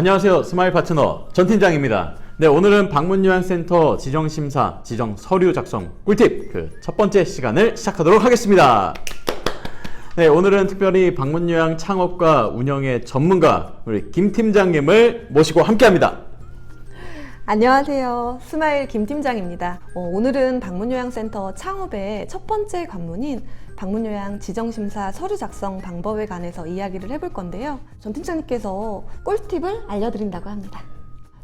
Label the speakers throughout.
Speaker 1: 안녕하세요. 스마일 파트너 전 팀장입니다. 네, 오늘은 방문 요양센터 지정 심사, 지정 서류 작성 꿀팁 그 첫 번째 시간을 시작하도록 하겠습니다. 네, 오늘은 특별히 방문 요양 창업과 운영의 전문가 우리 김 팀장님을 모시고 함께합니다.
Speaker 2: 안녕하세요. 스마일 김 팀장입니다. 어, 오늘은 방문요양센터 창업의 첫 번째 관문인 방문 요양 지정 심사 서류 작성 방법에 관해서 이야기를 해볼 건데요. 전 팀장님께서 꿀팁을 알려드린다고 합니다.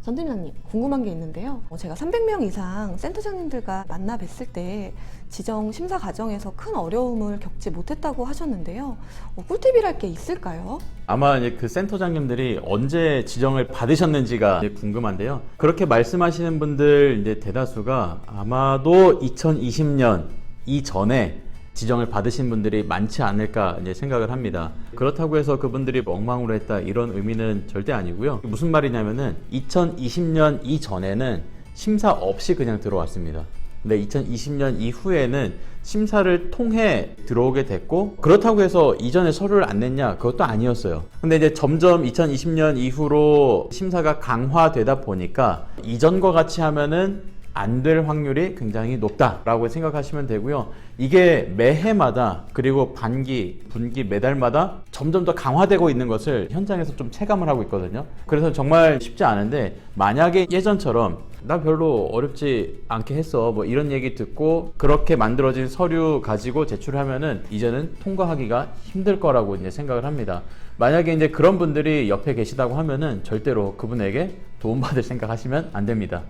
Speaker 2: 전 팀장님, 궁금한 게 있는데요. 어, 제가 300명 이상 센터장님들과 만나 뵀을 때 지정 심사 과정에서 큰 어려움을 겪지 못했다고 하셨는데요. 어, 꿀팁이랄 게 있을까요?
Speaker 1: 아마 그 센터장님들이 언제 지정을 받으셨는지가 궁금한데요. 그렇게 말씀하시는 분들 이제 대다수가 아마도 2020년 이전에 지정을 받으신 분들이 많지 않을까 이제 생각을 합니다. 그렇다고 해서 그분들이 엉망으로 했다 이런 의미는 절대 아니고요. 무슨 말이냐면은 2020년 이전에는 심사 없이 그냥 들어왔습니다. 근데 2020년 이후에는 심사를 통해 들어오게 됐고 그렇다고 해서 이전에 서류를 안 냈냐 그것도 아니었어요. 근데 이제 점점 2020년 이후로 심사가 강화되다 보니까 이전과 같이 하면은 안 될 확률이 굉장히 높다라고 생각하시면 되고요. 이게 매해마다 그리고 반기, 분기, 매달마다 점점 더 강화되고 있는 것을 현장에서 좀 체감을 하고 있거든요. 그래서 정말 쉽지 않은데 만약에 예전처럼 나 별로 어렵지 않게 했어 뭐 이런 얘기 듣고 그렇게 만들어진 서류 가지고 제출하면은 이제는 통과하기가 힘들 거라고 이제 생각을 합니다. 만약에 이제 그런 분들이 옆에 계시다고 하면은 절대로 그분에게 도움받을 생각하시면 안 됩니다.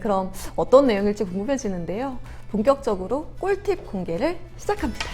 Speaker 2: 그럼 어떤 내용일지 궁금해지는데요. 본격적으로 꿀팁 공개를 시작합니다.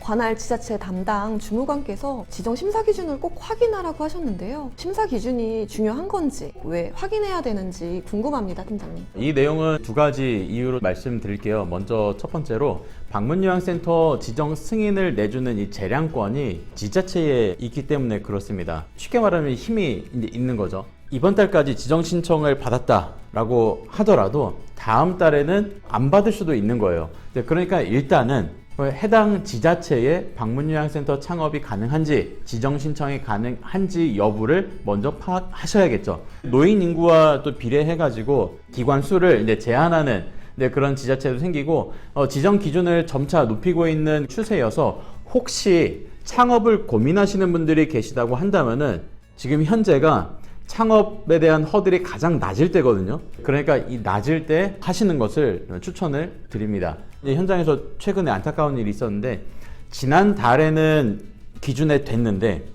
Speaker 2: 관할 지자체 담당 주무관께서 지정 심사 기준을 꼭 확인하라고 하셨는데요. 심사 기준이 중요한 건지, 왜 확인해야 되는지 궁금합니다, 팀장님.
Speaker 1: 이 내용은 두 가지 이유로 말씀드릴게요. 먼저 첫 번째로 방문요양센터 지정 승인을 내주는 이 재량권이 지자체에 있기 때문에 그렇습니다. 쉽게 말하면 힘이 있는 거죠. 이번 달까지 지정 신청을 받았다라고 하더라도 다음 달에는 안 받을 수도 있는 거예요. 네, 그러니까 일단은 해당 지자체에 방문요양센터 창업이 가능한지 지정 신청이 가능한지 여부를 먼저 파악하셔야겠죠. 노인 인구와 또 비례해 가지고 기관 수를 이제 제한하는 네, 그런 지자체도 생기고 어, 지정 기준을 점차 높이고 있는 추세여서 혹시 창업을 고민하시는 분들이 계시다고 한다면은 지금 현재가 창업에 대한 허들이 가장 낮을 때거든요. 그러니까 이 낮을 때 하시는 것을 추천을 드립니다. 현장에서 최근에 안타까운 일이 있었는데 지난 달에는 기준에 됐는데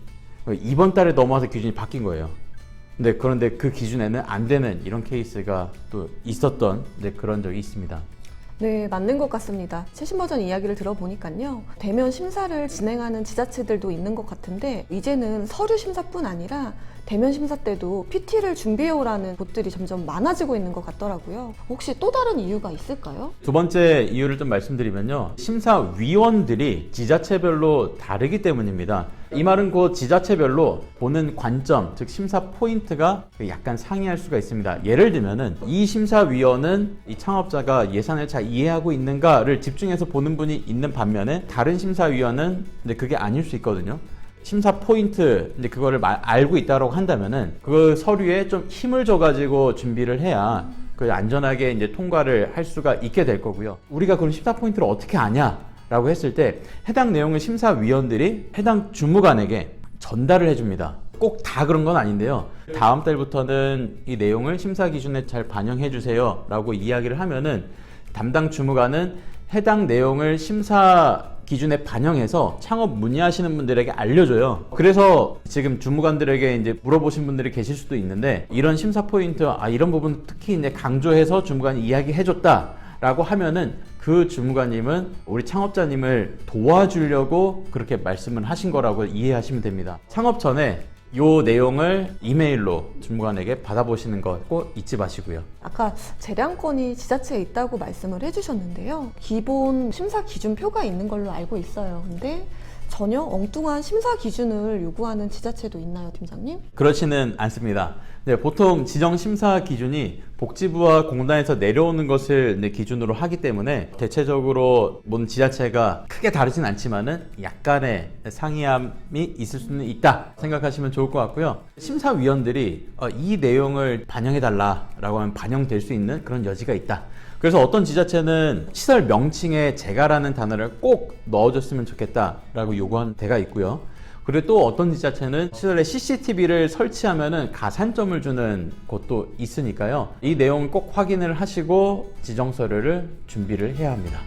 Speaker 1: 이번 달에 넘어와서 기준이 바뀐 거예요. 근데 그런데 그 기준에는 안 되는 이런 케이스가 또 있었던 이제 그런 적이 있습니다.
Speaker 2: 네, 맞는 것 같습니다. 최신 버전 이야기를 들어보니까요. 대면 심사를 진행하는 지자체들도 있는 것 같은데, 이제는 서류 심사뿐 아니라 대면 심사 때도 PT를 준비해오라는 곳들이 점점 많아지고 있는 것 같더라고요. 혹시 또 다른 이유가 있을까요?
Speaker 1: 두 번째 이유를 좀 말씀드리면요. 심사위원들이 지자체별로 다르기 때문입니다. 이 말은 곧 지자체별로 보는 관점, 즉 심사 포인트가 약간 상이할 수가 있습니다. 예를 들면은 이 심사위원은 이 창업자가 예산을 잘 이해하고 있는가를 집중해서 보는 분이 있는 반면에 다른 심사위원은 근데 그게 아닐 수 있거든요. 심사 포인트 이제 그거를 말- 알고 있다고 한다면은 그 서류에 좀 힘을 줘가지고 준비를 해야 그 안전하게 이제 통과를 할 수가 있게 될 거고요. 우리가 그럼 심사 포인트를 어떻게 아냐 라고 했을 때 해당 내용을 심사위원들이 해당 주무관에게 전달을 해줍니다. 꼭 다 그런 건 아닌데요. 다음 달부터는 이 내용을 심사 기준에 잘 반영해 주세요 라고 이야기를 하면은 담당 주무관은 해당 내용을 심사 기준에 반영해서 창업 문의하시는 분들에게 알려줘요. 그래서 지금 주무관들에게 이제 물어보신 분들이 계실 수도 있는데 이런 심사 포인트, 아 이런 부분 특히 이제 강조해서 주무관이 이야기해줬다라고 하면은 그 주무관님은 우리 창업자님을 도와주려고 그렇게 말씀을 하신 거라고 이해하시면 됩니다. 창업 전에 요 내용을 이메일로 주무관에게 받아보시는 거 꼭 잊지 마시고요.
Speaker 2: 아까 재량권이 지자체에 있다고 말씀을 해주셨는데요. 기본 심사 기준표가 있는 걸로 알고 있어요. 근데 전혀 엉뚱한 심사 기준을 요구하는 지자체도 있나요, 팀장님?
Speaker 1: 그렇지는 않습니다. 네, 보통 지정 심사 기준이 복지부와 공단에서 내려오는 것을 기준으로 하기 때문에 대체적으로 모든 지자체가 크게 다르진 않지만은 약간의 상이함이 있을 수는 있다 생각하시면 좋을 것 같고요. 심사위원들이 어, 이 내용을 반영해 달라라고 하면 반영될 수 있는 그런 여지가 있다. 그래서 어떤 지자체는 시설 명칭에 재가라는 단어를 꼭 넣어줬으면 좋겠다라고 요구한 데가 있고요. 그리고 또 어떤 지자체는 시설에 CCTV를 설치하면은 가산점을 주는 곳도 있으니까요. 이 내용을 꼭 확인을 하시고 지정 서류를 준비를 해야 합니다.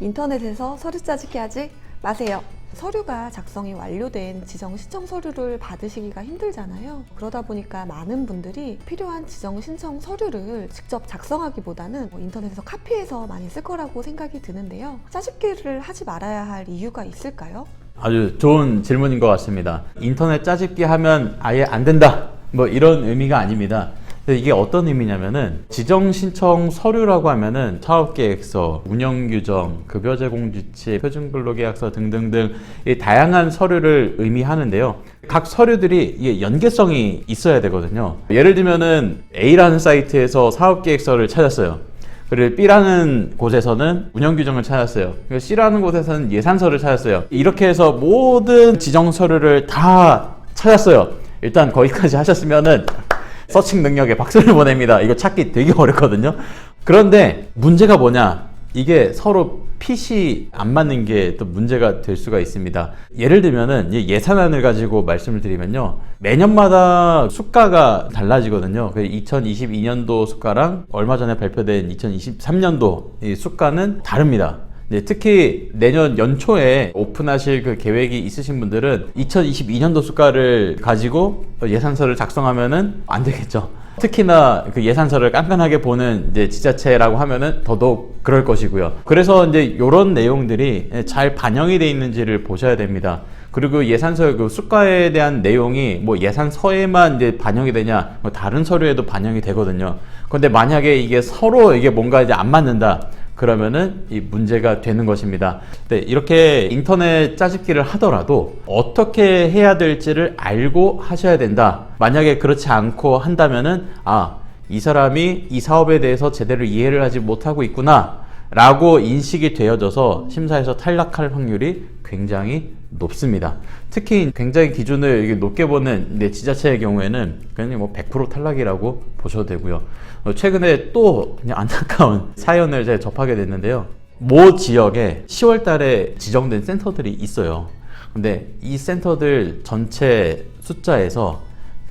Speaker 2: 인터넷에서 서류 짜집기 하지 마세요. 서류가 작성이 완료된 지정 신청 서류를 받으시기가 힘들잖아요. 그러다 보니까 많은 분들이 필요한 지정 신청 서류를 직접 작성하기보다는 뭐 인터넷에서 카피해서 많이 쓸 거라고 생각이 드는데요. 짜집기를 하지 말아야 할 이유가 있을까요?
Speaker 1: 아주 좋은 질문인 것 같습니다. 인터넷 짜집기 하면 아예 안 된다. 뭐 이런 의미가 아닙니다. 이게 어떤 의미냐면은 지정 신청 서류라고 하면은 사업계획서, 운영규정, 급여 제공 규칙, 표준 근로계약서 등등등 이 다양한 서류를 의미하는데요. 각 서류들이 이게 연계성이 있어야 되거든요. 예를 들면은 A라는 사이트에서 사업계획서를 찾았어요. 그리고 B라는 곳에서는 운영 규정을 찾았어요. 그리고 C라는 곳에서는 예산서를 찾았어요. 이렇게 해서 모든 지정 서류를 다 찾았어요. 일단 거기까지 하셨으면은 서칭 능력에 박수를 보냅니다. 이거 찾기 되게 어렵거든요. 그런데 문제가 뭐냐? 이게 서로 핏이 안 맞는 게 또 문제가 될 수가 있습니다. 예를 들면은 이 예산안을 가지고 말씀을 드리면요. 매년마다 수가가 달라지거든요. 2022년도 수가랑 얼마 전에 발표된 2023년도 이 수가는 다릅니다. 네, 특히 내년 연초에 오픈하실 그 계획이 있으신 분들은 2022년도 수가를 가지고 예산서를 작성하면은 안 되겠죠. 특히나 그 예산서를 깐깐하게 보는 이제 지자체라고 하면은 더더욱 그럴 것이고요. 그래서 이제 이런 내용들이 잘 반영이 돼 있는지를 보셔야 됩니다. 그리고 예산서 그 수가에 대한 내용이 뭐 예산서에만 이제 반영이 되냐, 뭐 다른 서류에도 반영이 되거든요. 근데 만약에 이게 서로 이게 뭔가 이제 안 맞는다. 그러면은 이 문제가 되는 것입니다. 네, 이렇게 인터넷 짜집기를 하더라도 어떻게 해야 될지를 알고 하셔야 된다. 만약에 그렇지 않고 한다면은 아, 이 사람이 이 사업에 대해서 제대로 이해를 하지 못하고 있구나. 라고 인식이 되어져서 심사에서 탈락할 확률이 굉장히 높습니다. 특히 굉장히 기준을 이렇게 높게 보는 지자체의 경우에는 그냥 뭐 100% 탈락이라고 보셔도 되고요. 어, 최근에 또 그냥 안타까운 사연을 제가 접하게 됐는데요. 모 지역에 10월 달에 지정된 센터들이 있어요. 근데 이 센터들 전체 숫자에서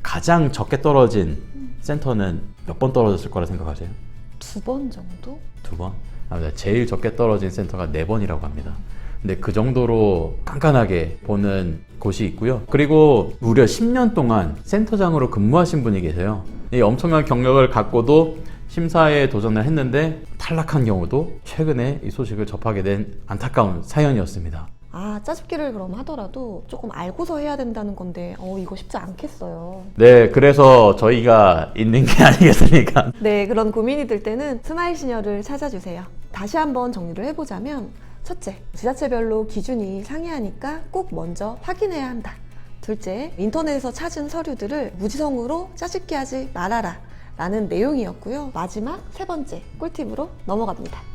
Speaker 1: 가장 적게 떨어진 센터는 몇 번 떨어졌을 거라 생각하세요?
Speaker 2: 두 번 정도?
Speaker 1: 두 번? 아. 제일 적게 떨어진 센터가 네 번이라고 합니다. 근데 그 정도로 깐깐하게 보는 곳이 있고요. 그리고 무려 10년 동안 센터장으로 근무하신 분이 계세요. 이 엄청난 경력을 갖고도 심사에 도전을 했는데 탈락한 경우도 최근에 이 소식을 접하게 된 안타까운 사연이었습니다.
Speaker 2: 아, 짜집기를 그럼 하더라도 조금 알고서 해야 된다는 건데, 어, 이거 쉽지 않겠어요.
Speaker 1: 네, 그래서 저희가 있는 게 아니겠습니까?
Speaker 2: 네, 그런 고민이 들 때는 스마일 시녀를 찾아주세요. 다시 한번 정리를 해보자면, 첫째, 지자체별로 기준이 상이하니까 꼭 먼저 확인해야 한다. 둘째, 인터넷에서 찾은 서류들을 무지성으로 짜집기 하지 말아라. 라는 내용이었고요. 마지막 세 번째 꿀팁으로 넘어갑니다.